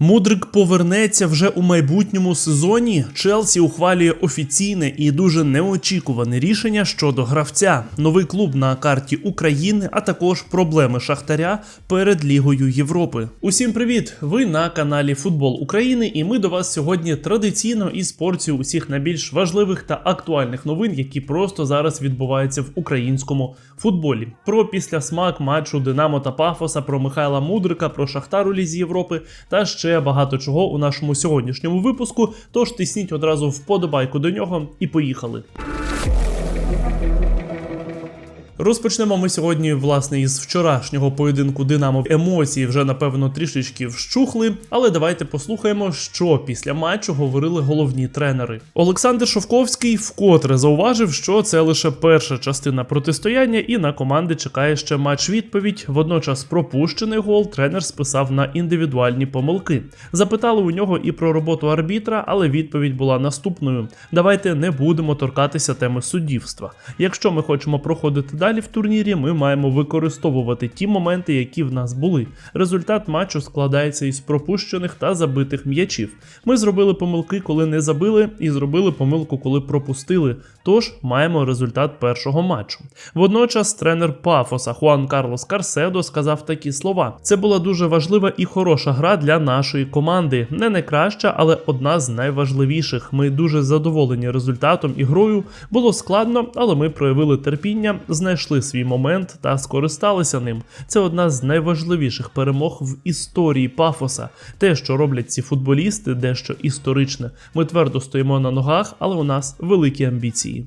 Мудрик повернеться вже у майбутньому сезоні. Челсі ухвалює офіційне і дуже неочікуване рішення щодо гравця. Новий клуб на карті України, а також проблеми Шахтаря перед Лігою Європи. Усім привіт! Ви на каналі Футбол України, і ми до вас сьогодні традиційно із порцією усіх найбільш важливих та актуальних новин, які просто зараз відбуваються в українському футболі. Про післясмак матчу Динамо та Пафоса, про Михайла Мудрика, про Шахтар у Лізі Європи та ще багато чого у нашому сьогоднішньому випуску. Тож тисніть одразу вподобайку до нього і поїхали. Розпочнемо ми сьогодні, власне, із вчорашнього поєдинку Динамо. Емоції вже напевно трішечки вщухли, але давайте послухаємо, що після матчу говорили головні тренери. Олександр Шовковський вкотре зауважив, що це лише перша частина протистояння, і на команди чекає ще матч відповідь. Водночас пропущений гол тренер списав на індивідуальні помилки. Запитали у нього і про роботу арбітра, але відповідь була наступною: давайте не будемо торкатися теми суддівства. Якщо ми хочемо проходити далі в турнірі, ми маємо використовувати ті моменти, які в нас були. Результат матчу складається із пропущених та забитих м'ячів. Ми зробили помилки, коли не забили, і зробили помилку, коли пропустили. Тож маємо результат першого матчу. Водночас тренер Пафоса Хуан Карлос Карседо сказав такі слова: це була дуже важлива і хороша гра для нашої команди. Не найкраща, але одна з найважливіших. Ми дуже задоволені результатом і грою. Було складно, але ми проявили терпіння, знайшли свій момент та скористалися ним. Це одна з найважливіших перемог в історії Пафоса. Те, що роблять ці футболісти, дещо історичне. Ми твердо стоїмо на ногах, але у нас великі амбіції.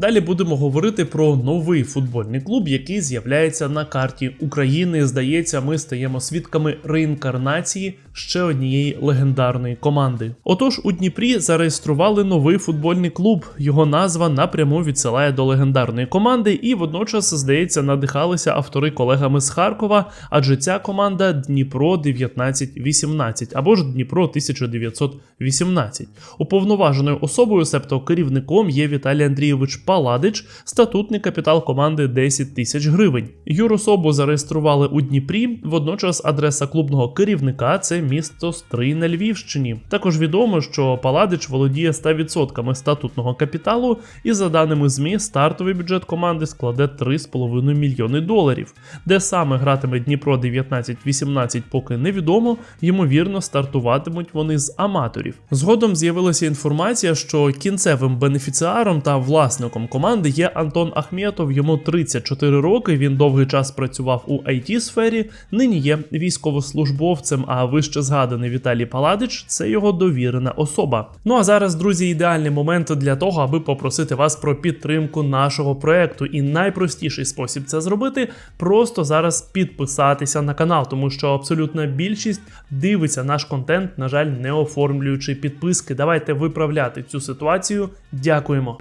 Далі будемо говорити про новий футбольний клуб, який з'являється на карті України. Здається, ми стаємо свідками реінкарнації ще однієї легендарної команди. Отож, у Дніпрі зареєстрували новий футбольний клуб. Його назва напряму відсилає до легендарної команди, і водночас, здається, надихалися автори колегами з Харкова, адже ця команда Дніпро 1918 або ж Дніпро 1918. Уповноваженою особою, себто керівником, є Віталій Андрійович Паладич, статутний капітал команди 10 тисяч гривень. Юрособу зареєстрували у Дніпрі. Водночас адреса клубного керівника це місто Стрий на Львівщині. Також відомо, що Паладич володіє 100% статутного капіталу, і за даними ЗМІ, стартовий бюджет команди складе 3,5 мільйони доларів. Де саме гратиме Дніпро 19-18 поки невідомо. Ймовірно, стартуватимуть вони з аматорів. Згодом з'явилася інформація, що кінцевим бенефіціаром та власником команди є Антон Ахметов. Йому 34 роки. Він довгий час працював у it сфері. Нині є військовослужбовцем. А вище згаданий Віталій Паладич це його довірена особа. Ну а зараз, друзі, ідеальний момент для того, аби попросити вас про підтримку нашого проекту. І найпростіший спосіб це зробити просто зараз підписатися на канал, тому що абсолютна більшість дивиться наш контент, на жаль, не оформлюючи підписки. Давайте виправляти цю ситуацію. Дякуємо.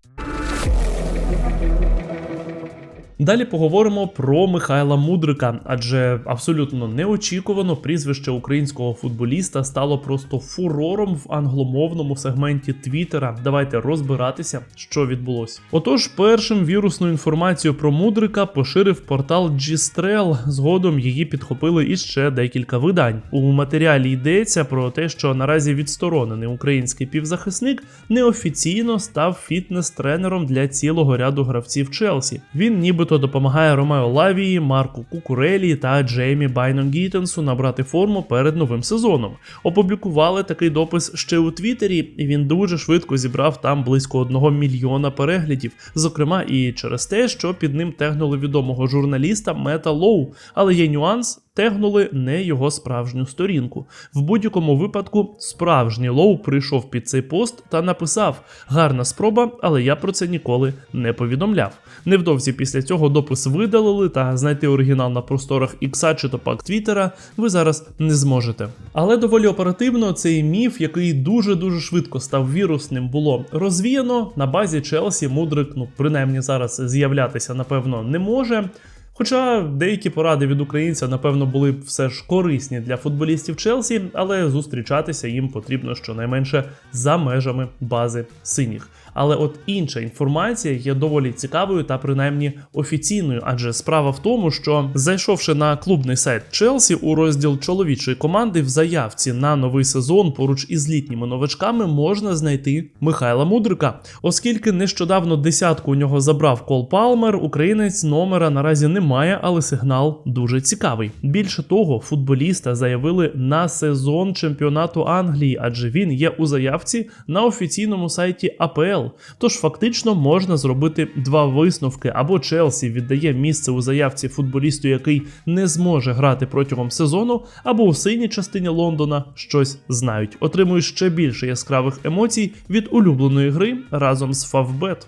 Далі поговоримо про Михайла Мудрика, адже абсолютно неочікувано прізвище українського футболіста стало просто фурором в англомовному сегменті Твіттера. Давайте розбиратися, що відбулося. Отож, першим вірусну інформацію про Мудрика поширив портал Gstrel. Згодом її підхопили іще декілька видань. У матеріалі йдеться про те, що наразі відсторонений український півзахисник неофіційно став фітнес-тренером для цілого ряду гравців Челсі. Він ніби нібито допомагає Ромео Лавії, Марку Кукурелі та Джеймі Байнон Гіттенсу набрати форму перед новим сезоном. Опублікували такий допис ще у Твіттері, і він дуже швидко зібрав там близько одного мільйона переглядів, зокрема і через те, що під ним тегнули відомого журналіста Мета Лоу. Але є нюанс. Тегнули не його справжню сторінку. В будь-якому випадку справжній Лоу прийшов під цей пост та написав: гарна спроба, але я про це ніколи не повідомляв. Невдовзі після цього допис видалили та знайти оригінал на просторах Ікса чи то пак Твіттера ви зараз не зможете. Але доволі оперативно цей міф, який дуже дуже швидко став вірусним, було розвіяно на базі Челсі. Мудрик, ну принаймні зараз з'являтися напевно не може. Хоча деякі поради від українця, напевно, були б все ж корисні для футболістів Челсі, але зустрічатися їм потрібно щонайменше за межами бази синіх. Але от інша інформація є доволі цікавою та принаймні офіційною, адже справа в тому, що зайшовши на клубний сайт Челсі у розділ чоловічої команди в заявці на новий сезон поруч із літніми новачками можна знайти Михайла Мудрика, оскільки нещодавно десятку у нього забрав Кол Палмер, українець номера наразі немає, але сигнал дуже цікавий. Більше того, футболіста заявили на сезон чемпіонату Англії, адже він є у заявці на офіційному сайті АПЛ. Тож фактично можна зробити два висновки: або Челсі віддає місце у заявці футболісту, який не зможе грати протягом сезону, або у синій частині Лондона щось знають. Отримують ще більше яскравих емоцій від улюбленої гри разом з Фавбет.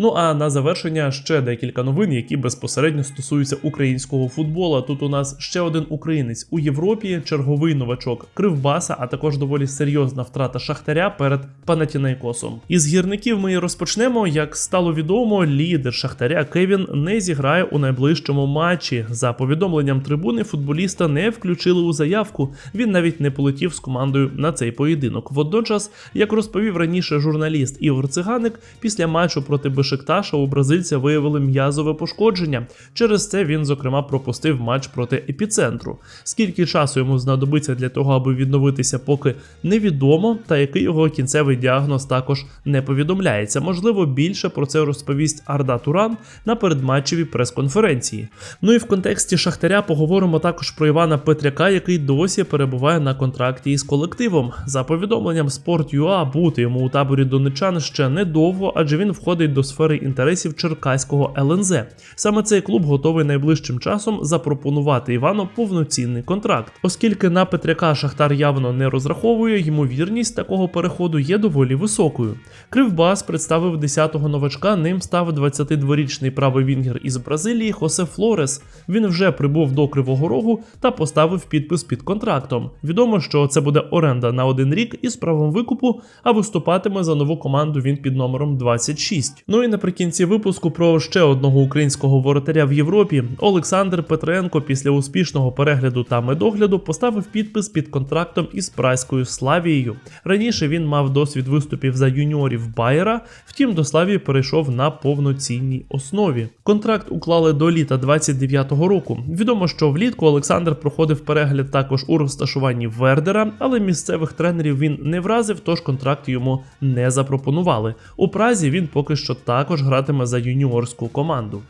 Ну а на завершення ще декілька новин, які безпосередньо стосуються українського футбола. Тут у нас ще один українець у Європі, черговий новачок Кривбаса, а також доволі серйозна втрата Шахтаря перед Панатінайкосом. Із гірників ми розпочнемо. Як стало відомо, лідер Шахтаря Кевін не зіграє у найближчому матчі. За повідомленням трибуни, футболіста не включили у заявку. Він навіть не полетів з командою на цей поєдинок. Водночас, як розповів раніше журналіст Ігор Циганик, після матчу проти Бешикташа у бразильця виявили м'язове пошкодження. Через це він, зокрема, пропустив матч проти епіцентру. Скільки часу йому знадобиться для того, аби відновитися, поки невідомо, та який його кінцевий діагноз також не повідомляється. Можливо, більше про це розповість Арда Туран на передматчевій прес-конференції. Ну і в контексті Шахтаря поговоримо також про Івана Петряка, який досі перебуває на контракті із колективом. За повідомленням Sport.ua, бути йому у таборі донечан ще недовго, адже він входить до сфери інтересів Черкаського ЛНЗ. Саме цей клуб готовий найближчим часом запропонувати Івану повноцінний контракт, оскільки на Петряка Шахтар явно не розраховує, ймовірність такого переходу є доволі високою. Кривбас представив 10-го новачка. Ним став 22-річний правий вінгер із Бразилії Хосе Флорес. Він вже прибув до Кривого Рогу та поставив підпис під контрактом. Відомо, що це буде оренда на один рік із правом викупу, а виступатиме за нову команду він під номером 26. Ну і наприкінці випуску про ще одного українського воротаря в Європі Олександр Петренко після успішного перегляду та медогляду поставив підпис під контрактом із прайською Славією. Раніше він мав досвід виступів за юніорів Байера, втім до Славії перейшов на повноцінній основі. Контракт уклали до літа 29-го року. Відомо, що влітку Олександр проходив перегляд також у розташуванні Вердера, але місцевих тренерів він не вразив, тож контракт йому не запропонували. У Празі він поки що також гратиме за юніорську команду.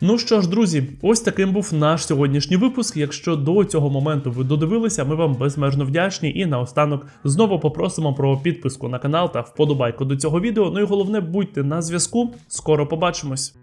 Ну що ж, друзі, ось таким був наш сьогоднішній випуск. Якщо до цього моменту ви додивилися, ми вам безмежно вдячні. І наостанок знову попросимо про підписку на канал та вподобайку до цього відео. Ну і головне, будьте на зв'язку. Скоро побачимось.